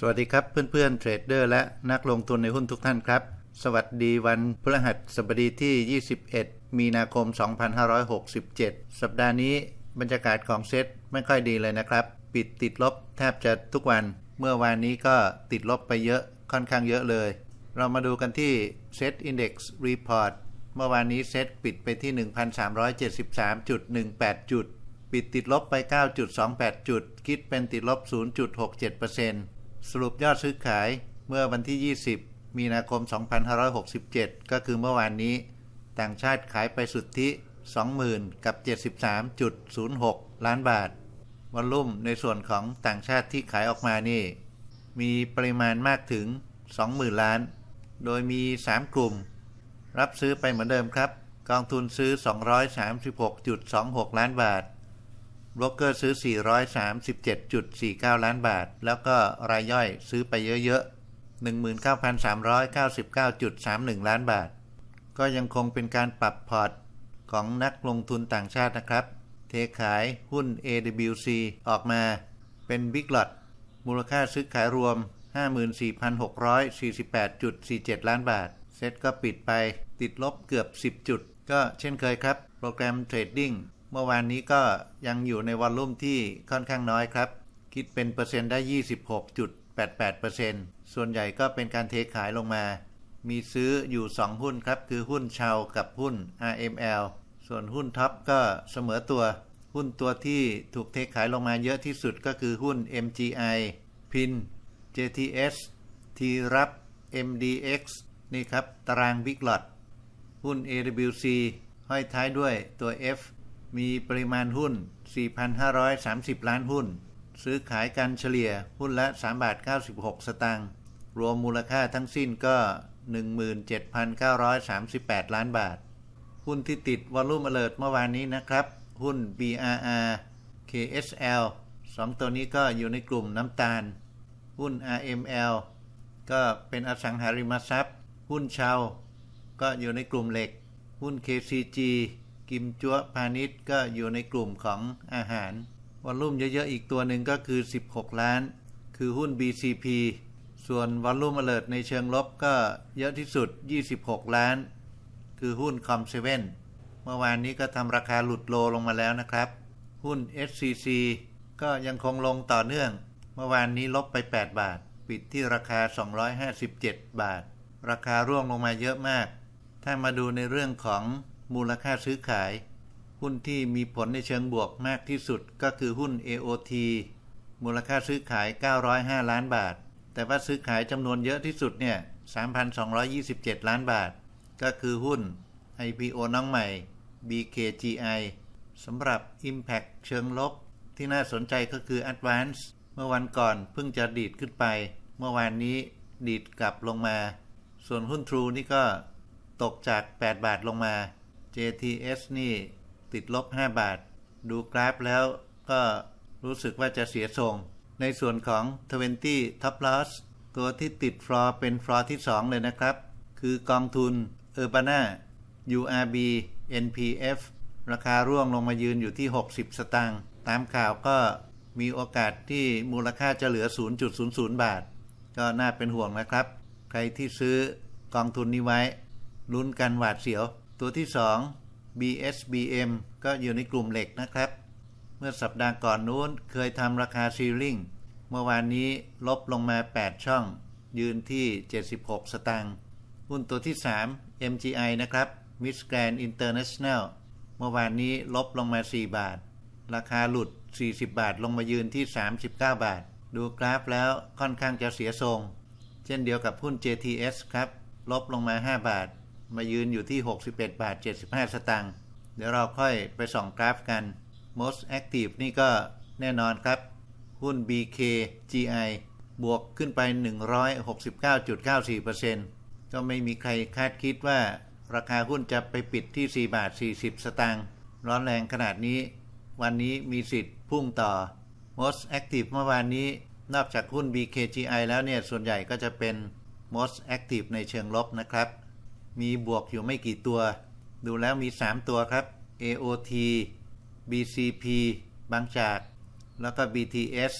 สวัสดีครับเพื่อนๆเทรดเดอร์และนักลงทุนในหุ้นทุกท่านครับ สวัสดีวันพฤหัสบดีที่ 21 มีนาคม 2567 สัปดาห์นี้บรรยากาศของเซ็ตไม่ค่อยดีเลยนะครับ ปิดติดลบแทบจะทุกวัน เมื่อวานนี้ก็ติดลบไปเยอะค่อนข้างเยอะเลย เรามาดูกันที่เซ็ตอินดี x Report เมื่อวานนี้เซ็ตปิดไปที่ 1,373.18 จุด ปิดติดลบไป 9.28 จุด คิดเป็นติดลบ 0.67% สรุปยอดซื้อขายเมื่อวันที่ 20 มีนาคม 2567 ก็คือเมื่อวานนี้ ต่างชาติขายไปสุทธิ 20,000 กับ 73.06 ล้านบาท วอลลุ่มในส่วนของต่างชาติที่ขายออกมานี่ มีปริมาณมากถึง 20,000 ล้าน โดยมี 3 กลุ่ม รับซื้อไปเหมือนเดิมครับ กองทุนซื้อ 236.26 ล้านบาท บล็อกเกอร์ซื้อ 437.49 ล้านบาท แล้วก็รายย่อยซื้อไปเยอะๆ 19,399.31 ล้านบาท ก็ยังคงเป็นการปรับพอร์ตของนักลงทุนต่างชาตินะครับ เทขายหุ้น AWC ออกมาเป็น Big Lot มูลค่าซื้อขายรวม 54,648.47 ล้านบาท เซ็ตก็ปิดไปติดลบเกือบ 10 จุด ก็เช่นเคยครับ โปรแกรมเทรดดิ้ง มื่อวานนี้ก็ยังอยู่ในวอลลุ่มที่ค่อนข้างน้อยครับ คิดเป็นเปอร์เซ็นต์ได้ 26.88%ส่วนใหญ่ก็เป็นการเทขายลงมา มีซื้ออยู่ 2 หุ้นครับ คือหุ้นชาวกับหุ้น RML ส่วนหุ้นท็อปก็เสมอตัว หุ้นตัวที่ถูกเทขายลงมาเยอะที่สุดก็คือหุ้น MGI PIN JTS T รับ MDX นี่ครับ ตาราง Big Lot หุ้น AWC ห้อยท้ายด้วยตัว F มีปริมาณหุ้น 4,530 ล้านหุ้น ซื้อขายกันเฉลี่ยหุ้นละ 3 บาท 96 สตางค์ รวมมูลค่าทั้งสิ้นก็ 17,938 ล้านบาท หุ้นที่ติดวอลลุ่มอเลิร์เมื่อวานนี้นะครับ หุ้น BRR KSL 2 ตัวนี้ก็อยู่ในกลุ่มน้ำตาล หุ้น RML ก็เป็นอสังหาริมทรัพย์ หุ้นชาวก็อยู่ในกลุ่มเหล็ก หุ้น KCG กิมจัวพาณิชย์ก็อยู่ในกลุ่มของอาหารวอลลุ่มเยอะๆอีกตัวหนึ่งก็คือ 16 ล้าน คือหุ้น BCP ส่วนวอลลุ่มอเลิร์ในเชิงลบก็เยอะที่สุด 26 ล้าน คือหุ้นคอมเซเว่นเมื่อวานนี้ก็ทำราคาหลุดโลลงมาแล้วนะครับ หุ้น SCC ก็ยังคงลงต่อเนื่อง เมื่อวานนี้ลบไป 8 บาท ปิดที่ราคา 257 บาท ราคาร่วงลงมาเยอะมาก ถ้ามาดูในเรื่องของ มูลค่าซื้อขาย หุ้นที่มีผลในเชิงบวกมากที่สุดก็คือหุ้น AOT มูลค่าซื้อขาย 905 ล้านบาท แต่ว่าซื้อขายจำนวนเยอะที่สุดเนี่ย 3,227 ล้านบาท ก็คือหุ้น IPO น้องใหม่ BKGI สำหรับ Impact เชิงลบ ที่น่าสนใจก็คือ Advance เมื่อวันก่อนเพิ่งจะดีดขึ้นไป เมื่อวานนี้ดีดกลับลงมา ส่วนหุ้น True นี่ก็ตกจาก 8 บาทลงมา JTS นี่ติดลบ 5 บาท ดูกราฟแล้วก็รู้สึกว่าจะเสียทรง ในส่วนของ 20 Top Loss ตัวที่ติดฟลอร์เป็นฟลอร์ที่ 2 เลยนะครับ คือกองทุน Urbana URB NPF ราคาร่วงลงมายืนอยู่ที่ 60 สตางค์ตามข่าวก็มีโอกาสที่มูลค่าจะเหลือ 0.00 บาท ก็น่าเป็นห่วงนะครับ ใครที่ซื้อกองทุนนี้ไว้ลุ้นกันหวาดเสียว ตัวที่ 2 BSBM ก็อยู่ในกลุ่มเหล็กนะครับ เมื่อสัปดาห์ก่อนนู้นเคยทำราคาซีลิงเมื่อวานนี้ลบลงมา 8 ช่อง ยืนที่ 76 สตางค์หุ้นตัวที่ 3 MGI นะครับ Miss Grand International เมื่อวานนี้ลบลงมา 4 บาท ราคาหลุด 40 บาทลงมายืนที่ 39 บาท ดูกราฟแล้วค่อนข้างจะเสียทรง เช่นเดียวกับหุ้น JTS ครับ ลบลงมา 5 บาท มายืนอยู่ที่ 61 บาท 75 สตางค์เดี๋ยวเราค่อยไปส่องกราฟกัน Most Active นี่ก็แน่นอนครับ หุ้น BKGI บวกขึ้นไป 169.94%ก็ไม่มีใครคาดคิดว่าราคาหุ้นจะไปปิดที่ 4 บาท 40 สตางค์ร้อนแรงขนาดนี้ วันนี้มีสิทธิ์พุ่งต่อ Most Active เมื่อวานนี้นอกจากหุ้น BKGI แล้วเนี่ย ส่วนใหญ่ก็จะเป็น Most Active ในเชิงลบนะครับ มีบวกอยู่ไม่กี่ตัว ดูแล้วมี 3 ตัวครับ AOT BCP บางจาก แล้วก็ BTS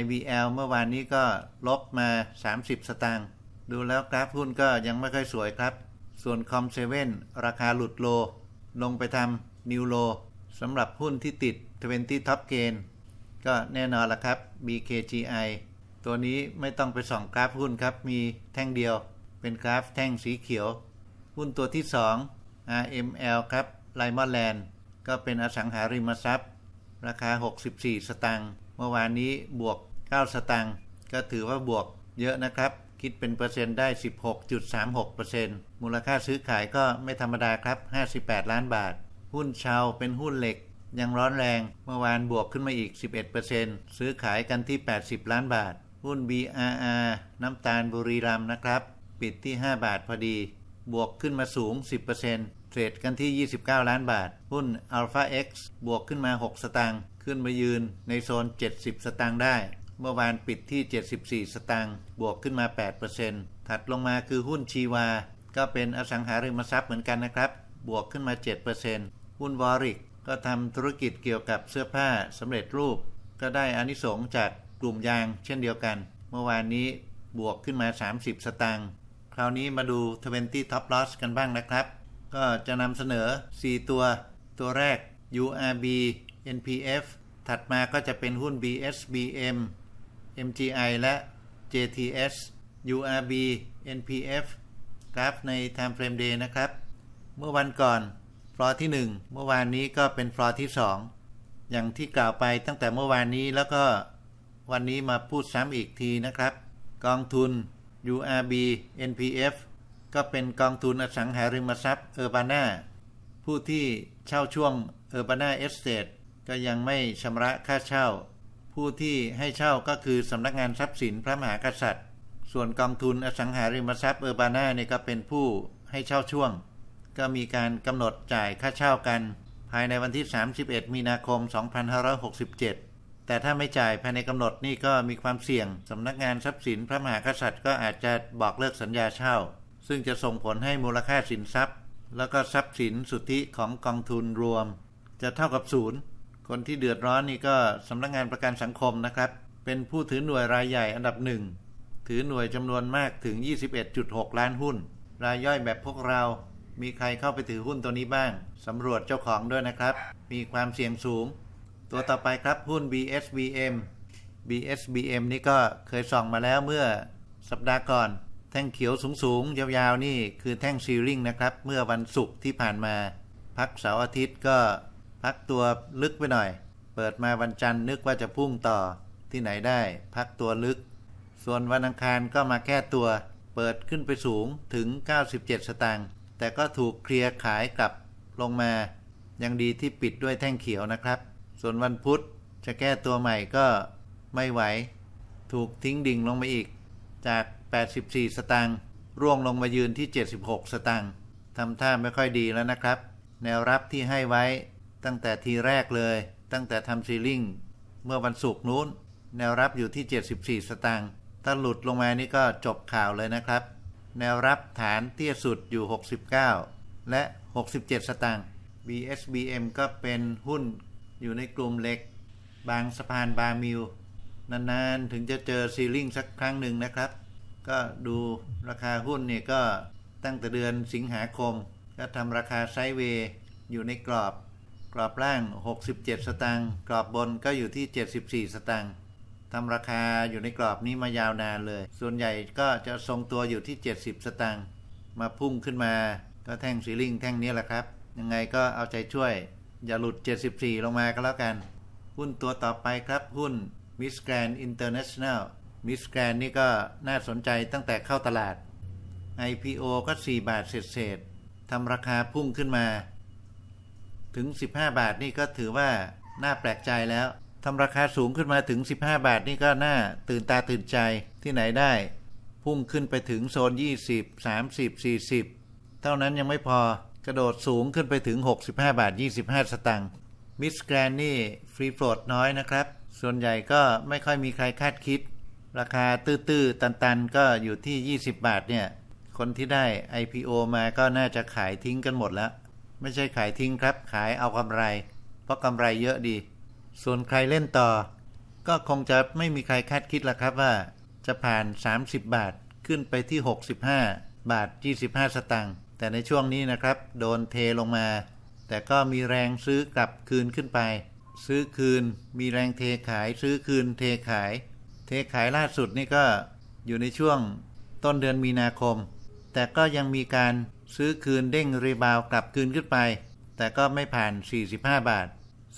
IVL เมื่อวานนี้ก็ลบมา 30 สตางค์ ดูแล้วกราฟหุ้นก็ยังไม่ค่อยสวยครับ ส่วนคอมเซเว่นราคาหลุดโล ลงไปทำนิวโลสำหรับหุ้นที่ติด 20 Top Gain ก็แน่นอนละครับ BKGI ตัวนี้ไม่ต้องไปส่องกราฟหุ้นครับ มีแท่งเดียว เป็นกราฟแท่งสีเขียว หุ้นตัวที่ 2 RML ครับไลมอนแลนด์ก็เป็นอสังหาริมทรัพย์ ราคา 64 สตางค์เมื่อวานนี้บวก 9 สตางค์ก็ถือว่าบวกเยอะนะครับ คิดเป็นเปอร์เซ็นต์ได้ 16.36%มูลค่าซื้อขายก็ไม่ธรรมดาครับ 58 ล้านบาท หุ้นเชาเป็นหุ้นเหล็ก ยังร้อนแรง เมื่อวานบวกขึ้นมาอีก 11%ซื้อขายกันที่ 80 ล้านบาท หุ้น BRR น้ำตาลบุรีรัมนะครับ ปิดที่ 5 บาทพอดี บวกขึ้นมาสูง 10%เทรดกันที่ 29 ล้านบาท หุ้น Alpha X บวกขึ้นมา 6 สตางค์ขึ้นมายืนในโซน 70 สตางค์ได้ เมื่อวานปิดที่ 74 สตางค์บวกขึ้นมา 8%ถัดลงมาคือหุ้นชีวา ก็เป็นอสังหาริมทรัพย์เหมือนกันนะครับ บวกขึ้นมา 7%หุ้นวอริกก็ทำธุรกิจเกี่ยวกับเสื้อผ้าสำเร็จรูป ก็ได้อานิสงจากกลุ่มยางเช่นเดียวกัน เมื่อวานนี้บวกขึ้นมา 30 สตางค์ คราวนี้มาดู 20 Top Loss กันบ้างนะครับ ก็จะนำเสนอ 4 ตัว ตัวแรก URB NPF ถัดมาก็จะเป็นหุ้น BSBM MGI และ JTS URB NPF กราฟใน Time Frame Day นะครับ เมื่อวันก่อน ฟลอที่ 1 เมื่อวานนี้ก็เป็นฟลอที่ 2 อย่างที่กล่าวไปตั้งแต่เมื่อวานนี้แล้วก็วันนี้มาพูดซ้ำอีกทีนะครับ กองทุน URB NPF ก็เป็นกองทุนอสังหาริมทรัพย์เออร์บานาผู้ที่เช่าช่วงเออร์บานาเอสเตทก็ยังไม่ชำระค่าเช่า ผู้ที่ให้เช่าก็คือสำนักงานทรัพย์สินพระมหากษัตริย์ ส่วนกองทุนอสังหาริมทรัพย์เออร์บานาเนี่ยก็เป็นผู้ให้เช่าช่วง ก็มีการกำหนดจ่ายค่าเช่ากัน ภายในวันที่ 31 มีนาคม 2567 แต่ถ้าไม่จ่ายภายในกำหนดนี่ก็มีความเสี่ยงสำนักงานทรัพย์สินพระมหากษัตริย์ก็อาจจะบอกเลิกสัญญาเช่า ซึ่งจะส่งผลให้มูลค่าสินทรัพย์ แล้วก็ทรัพย์สินสุทธิของกองทุนรวม จะเท่ากับศูนย์คนที่เดือดร้อนนี่ก็สำนักงานประกันสังคมนะครับ เป็นผู้ถือหน่วยรายใหญ่อันดับหนึ่งถือหน่วยจำนวนมากถึง 21.6 ล้านหุ้น รายย่อยแบบพวกเรา มีใครเข้าไปถือหุ้นตัวนี้บ้างสำรวจเจ้าของด้วยนะครับ มีความเสี่ยงสูง ตัวต่อไปครับหุ้น BSBM BSBM นี่ก็เคยส่องมาแล้วเมื่อสัปดาห์ก่อน แท่งเขียวสูงๆ ยาวๆ นี่คือแท่งซีลิงนะครับ เมื่อวันศุกร์ที่ผ่านมา พักเสาร์อาทิตย์ก็พักตัวลึกไปหน่อย เปิดมาวันจันทร์นึกว่าจะพุ่งต่อที่ไหนได้ พักตัวลึก ส่วนวันอังคารก็มาแก้ตัว เปิดขึ้นไปสูงถึง 97 สตางค์แต่ก็ถูกเคลียร์ขายกลับลงมา ยังดีที่ปิดด้วยแท่งเขียวนะครับ ส่วนวันพุธจะแก้ตัวใหม่ก็ไม่ไหว ถูกทิ้งดิ่งลงมาอีก จาก 84 สตางค์ร่วงลงมายืนที่ 76 สตางค์ทำท่าไม่ค่อยดีแล้วนะครับ แนวรับที่ให้ไว้ตั้งแต่ทีแรกเลย ตั้งแต่ทำซีลิงเมื่อวันศุกร์นู้น แนวรับอยู่ที่ 74 สตางค์ถ้าหลุดลงมานี่ก็จบข่าวเลยนะครับ แนวรับฐานเตี้ยสุดอยู่ 69 และ 67 สตางค์ BSBM ก็เป็นหุ้น อยู่ในกลุ่มเหล็ก บางสะพานบามิลนานๆ ถึงจะเจอซีลิงสักครั้งหนึ่งนะครับ ก็ดูราคาหุ้นเนี่ยก็ตั้งแต่เดือนสิงหาคม ก็ทำราคาไซด์เวย์อยู่ในกรอบ กรอบล่าง 67 สตางค์กรอบบนก็อยู่ที่ 74 สตางค์ทำราคาอยู่ในกรอบนี้มายาวนานเลย ส่วนใหญ่ก็จะทรงตัวอยู่ที่ 70 สตางค์มาพุ่งขึ้นมาก็แท่งซีลิงแท่งนี้แหละครับ ยังไงก็เอาใจช่วย อย่าหลุด 74 ลงมาก็แล้วกัน หุ้นตัวต่อไปครับหุ้น Miss Grand International Miss Grand นี่ก็น่าสนใจตั้งแต่เข้าตลาด IPO ก็ 4 บาทเศษๆทำราคาพุ่งขึ้นมา ถึง 15 บาทนี่ก็ถือว่าน่าแปลกใจแล้วทำราคาสูงขึ้นมาถึง 15 บาทนี่ก็น่าตื่นตาตื่นใจที่ไหนได้ พุ่งขึ้นไปถึงโซน 20 30 40 เท่านั้นยังไม่พอ กระโดดสูงขึ้นไปถึง 65 บาท 25 สตางค์มิสแกรนนี่ฟรีโฟลดน้อยนะครับ ส่วนใหญ่ก็ไม่ค่อยมีใครคาดคิด ราคาตื้อๆ ตันๆ ก็อยู่ที่ 20 บาทเนี่ย คนที่ได้ IPO มาก็น่าจะขายทิ้งกันหมดแล้ว ไม่ใช่ขายทิ้งครับ ขายเอากำไร เพราะกำไรเยอะดี ส่วนใครเล่นต่อ ก็คงจะไม่มีใครคาดคิดละครับว่า จะผ่าน 30 บาทขึ้นไปที่ 65 บาท 25 สตางค์ แต่ในช่วงนี้นะครับ โดนเทลงมา แต่ก็มีแรงซื้อกลับคืนขึ้นไป ซื้อคืน มีแรงเทขาย ซื้อคืน เทขาย เทขายล่าสุดนี่ก็อยู่ในช่วงต้นเดือนมีนาคม แต่ก็ยังมีการซื้อคืนเด้งรีบาวกลับคืนขึ้นไป แต่ก็ไม่ผ่าน 45 บาท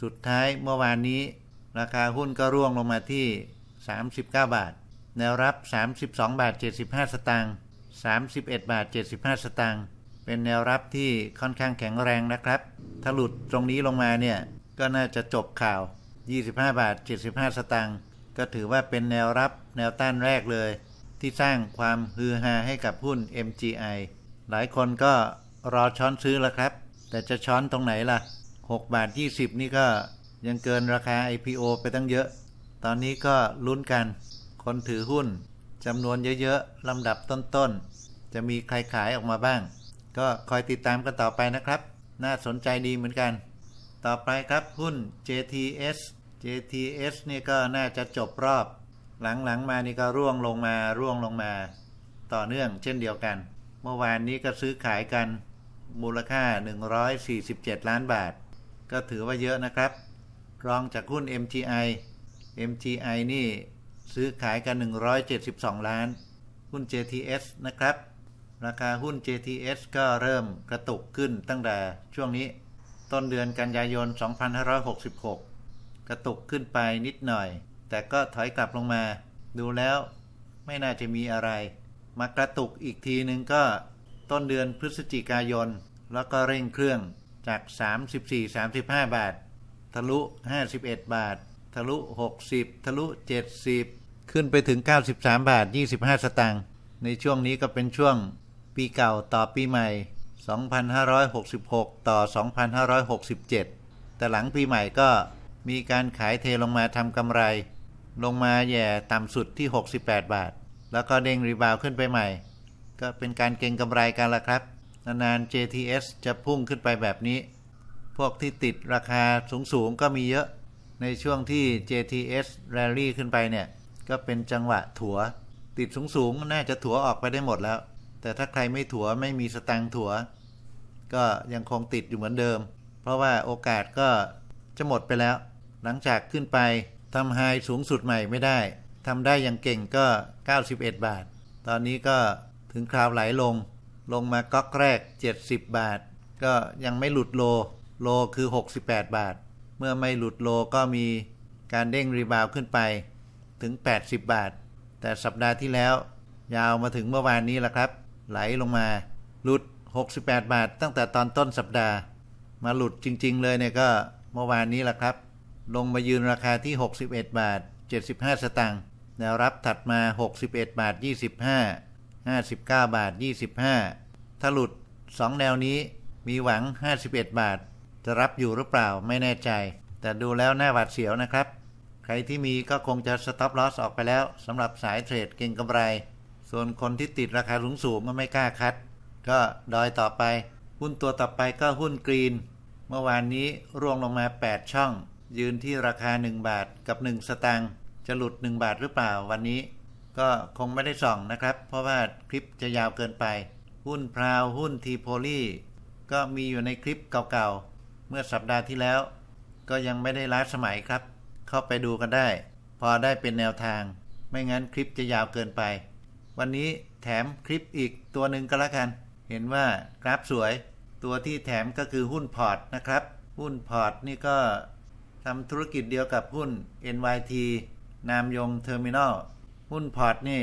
สุดท้ายเมื่อวานนี้ ราคาหุ้นก็ร่วงลงมาที่ 39 บาท แนวรับ 32 บาท 75 สตางค์ 31 บาท 75 สตางค์ เป็นแนวรับที่ค่อนข้างแข็งแรงนะครับ ถ้าหลุดตรงนี้ลงมาเนี่ย ก็น่าจะจบข่าว 25 บาท 75 สตางค์ก็ถือว่าเป็นแนวรับแนวต้านแรกเลย ที่สร้างความฮือฮาให้กับหุ้น MGI หลายคนก็รอช้อนซื้อแล้วครับ แต่จะช้อนตรงไหนล่ะ 6 บาท 20 นี่ก็ยังเกินราคา IPO ไปตั้งเยอะ ตอนนี้ก็ลุ้นกัน คนถือหุ้นจำนวนเยอะๆลำดับต้นๆ จะมีใครขายออกมาบ้าง ก็คอยติดตามกันต่อไปนะครับ น่าสนใจดีเหมือนกัน ต่อไปครับหุ้น JTS JTS นี่ก็น่าจะจบรอบ หลังๆมานี่ก็ร่วงลงมาร่วงลงมา ต่อเนื่องเช่นเดียวกัน เมื่อวานนี้ก็ซื้อขายกันมูลค่า 147 ล้านบาท ก็ถือว่าเยอะนะครับ รองจากหุ้น MGI MGI นี่ซื้อขายกัน 172 ล้าน หุ้น JTS นะครับ ราคาหุ้น JTS ก็เริ่มกระตุกขึ้นตั้งแต่ช่วงนี้ต้นเดือนกันยายน 2566 กระตุกขึ้นไปนิดหน่อย แต่ก็ถอยกลับลงมา ดูแล้วไม่น่าจะมีอะไร มากระตุกอีกทีนึงก็ต้นเดือนพฤศจิกายน แล้วก็เร่งเครื่องจาก 34-35 บาท ทะลุ 51 บาท ทะลุ 60 ทะลุ 70 ขึ้นไปถึง 93 บาท 25 สตางค์ในช่วงนี้ก็เป็นช่วง ปีเก่าต่อปีใหม่ 2566 ต่อ 2567 แต่หลังปีใหม่ก็มีการขายเทลงมาทำกำไร ลงมาแย่ต่ำสุดที่ 68 บาท แล้วก็เด้งรีบาวขึ้นไปใหม่ ก็เป็นการเก็งกำไรกันละครับ นานๆ JTS จะพุ่งขึ้นไปแบบนี้ พวกที่ติดราคาสูงๆก็มีเยอะ ในช่วงที่ JTS Rally ขึ้นไปเนี่ย ก็เป็นจังหวะถัว ติดสูงๆน่าจะถัวออกไปได้หมดแล้ว แต่ถ้าใครไม่ถัวไม่มีสตังถัว ก็ยังคงติดอยู่เหมือนเดิม เพราะว่าโอกาสก็จะหมดไปแล้ว หลังจากขึ้นไปทำไฮสูงสุดใหม่ไม่ได้ทำได้อย่างเก่งก็ 91 บาท ตอนนี้ก็ถึงคราวไหลลง ลงมาก๊อกแรก 70 บาท ก็ยังไม่หลุดโล โลคือ 68 บาท เมื่อไม่หลุดโลก็มีการเด้งรีบาวขึ้นไปถึง 80 บาท แต่สัปดาห์ที่แล้ว ยาวมาถึงเมื่อวานนี้แล้วครับ ไหลลงมา หลุด 68 บาท ตั้งแต่ตอนต้นสัปดาห์ มาหลุดจริง ๆ เลยเนี่ยก็เมื่อวานนี้แหละครับ ลงมายืนราคาที่ 61 บาท 75 สตางค์แนวรับถัดมา 61 บาท 25 59 บาท 25 ถ้าหลุด 2 แนวนี้มีหวัง 51 บาท จะรับอยู่หรือเปล่าไม่แน่ใจ แต่ดูแล้วหน่าหวาดเสียวนะครับ ใครที่มีก็คงจะสต็อปลอสออกไปแล้วสำหรับสายเทรดเก่งกำไร ส่วนคนที่ติดราคาสูงสูงก็ไม่กล้าคัด ก็ดอยต่อไป หุ้นตัวต่อไปก็หุ้นกรีน เมื่อวานนี้ร่วงลงมา 8 ช่อง ยืนที่ราคา 1 บาทกับ 1 สตางค์จะหลุด 1 บาทหรือเปล่าวันนี้ ก็คงไม่ได้ส่องนะครับ เพราะว่าคลิปจะยาวเกินไป หุ้นพราวหุ้นทีโพลีก็มีอยู่ในคลิปเก่าๆ เมื่อสัปดาห์ที่แล้ว ก็ยังไม่ได้ล้าสมัยครับ เข้าไปดูกันได้ พอได้เป็นแนวทาง ไม่งั้นคลิปจะยาวเกินไป วันนี้แถมคลิปอีกตัวหนึ่งก็แล้วกัน เห็นว่ากราฟสวย ตัวที่แถมก็คือหุ้นพอร์ตนะครับ หุ้นพอร์ตนี่ก็ทำธุรกิจเดียวกับหุ้น NYT นามยงเทอร์มินอลหุ้นพอร์ตนี่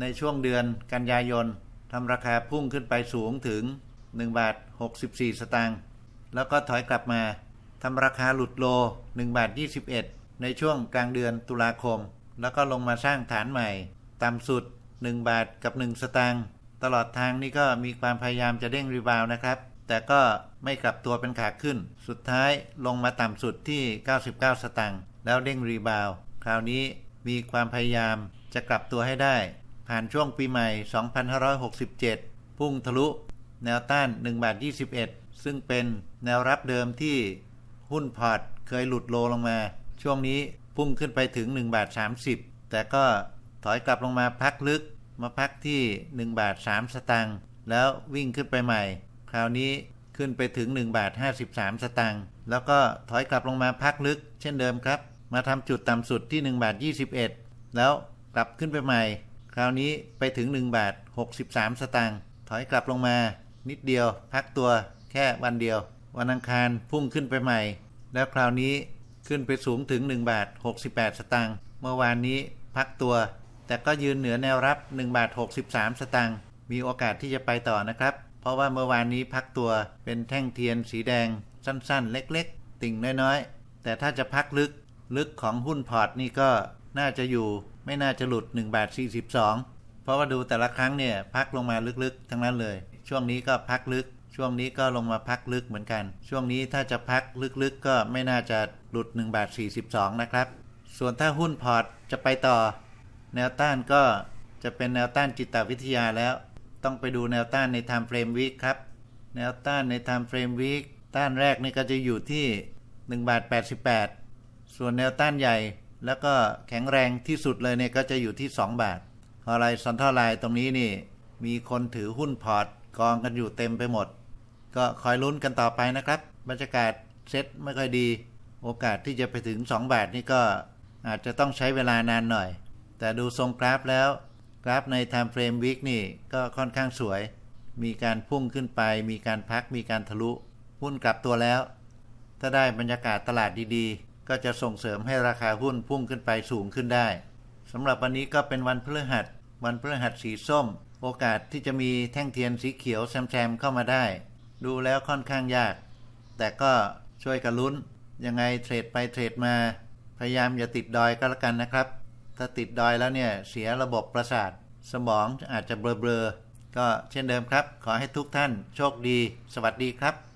ในช่วงเดือนกันยายนทำราคาพุ่งขึ้นไปสูงถึง1บาท64 สตางค์แล้วก็ถอยกลับมาทำราคาหลุดโล1บาท21 ในช่วงกลางเดือนตุลาคม แล้วก็ลงมาสร้างฐานใหม่ ต่ำสุด 1 บาทกับ 1 สตางค์ตลอดทางนี่ก็มีความพยายามจะเด้งรีบาวนะครับ แต่ก็ไม่กลับตัวเป็นขาขึ้น สุดท้ายลงมาต่ำสุดที่ 99 สตางค์แล้วเด้งรีบาวคราวนี้มีความพยายามจะกลับตัวให้ได้ ผ่านช่วงปีใหม่ 2567 พุ่งทะลุแนวต้าน1บาท21 ซึ่งเป็นแนวรับเดิมที่หุ้นพอร์ตเคยหลุดโลลงมา ช่วงนี้พุ่งขึ้นไปถึง1บาท30 แต่ก็ ถอยกลับลงมาพักลึก มาพักที่ 1 บาท 3 สตางค์แล้ววิ่งขึ้นไปใหม่ คราวนี้ขึ้นไปถึง 1 บาท 53 สตางค์แล้วก็ถอยกลับลงมาพักลึก เช่นเดิมครับ มาทำจุดต่ำสุดที่ 1 บาท 21 แล้วกลับขึ้นไปใหม่ คราวนี้ไปถึง 1 บาท 63 สตางค์ถอยกลับลงมา นิดเดียวพักตัวแค่วันเดียว วันอังคารพุ่งขึ้นไปใหม่ แล้วคราวนี้ขึ้นไปสูงถึง 1 บาท 68 สตางค์เมื่อวานนี้พักตัว แต่ก็ยืนเหนือแนวรับ1บาท63 สตางค์มีโอกาสที่จะไปต่อนะครับ เพราะว่าเมื่อวานนี้พักตัวเป็นแท่งเทียนสีแดง สั้นๆ เล็กๆ ติ่งน้อยๆ แต่ถ้าจะพักลึกลึกของหุ้นพอร์ตนี่ก็น่าจะอยู่ไม่น่าจะหลุด1บาท42 เพราะว่าดูแต่ละครั้งเนี่ยพักลงมาลึกๆ ทั้งนั้นเลย ช่วงนี้ก็พักลึก ช่วงนี้ก็ลงมาพักลึกเหมือนกัน ช่วงนี้ถ้าจะพักลึกๆ ก็ไม่น่าจะหลุด1บาท42 นะครับ ส่วนถ้าหุ้นพอร์ตจะไปต่อ แนวต้านก็จะเป็นแนวต้านจิตวิทยาแล้ว ต้องไปดูแนวต้านใน Time Frame Week ครับ แนวต้านใน Time Frame Week ต้านแรกนี่ก็จะอยู่ที่1บาท88 ส่วนแนวต้านใหญ่แล้วก็แข็งแรงที่สุดเลยเนี่ยก็จะอยู่ที่ 2 บาทพอไรซอนทอไลน์ตรงนี้นี่ มีคนถือหุ้นพอร์ตกองกันอยู่เต็มไปหมด ก็คอยลุ้นกันต่อไปนะครับ บรรยากาศเซ็ตไม่ค่อยดี โอกาสที่จะไปถึง 2 บาทนี่ก็อาจจะต้องใช้เวลานานหน่อย แต่ดูทรงกราฟแล้ว กราฟใน Time Frame Week นี่ก็ค่อนข้างสวย มีการพุ่งขึ้นไป มีการพักมีการทะลุหุ้นกลับตัวแล้ว ถ้าได้บรรยากาศตลาดดีๆ ก็จะส่งเสริมให้ราคาหุ้นพุ่งขึ้นไปสูงขึ้นได้สำหรับวันนี้ก็เป็นวันพฤหัส วันพฤหัสสีส้ม โอกาสที่จะมีแท่งเทียนสีเขียวแซมๆเข้ามาได้ ดูแล้วค่อนข้างยาก แต่ก็ช่วยกันลุ้นยังไงเทรดไปเทรดมา พยายามอย่าติดดอยก็แล้วกันนะครับ ถ้าติดดอยแล้วเนี่ยเสียระบบประสาท สมองอาจจะเบลอๆก็เช่นเดิมครับ ขอให้ทุกท่านโชคดี สวัสดีครับ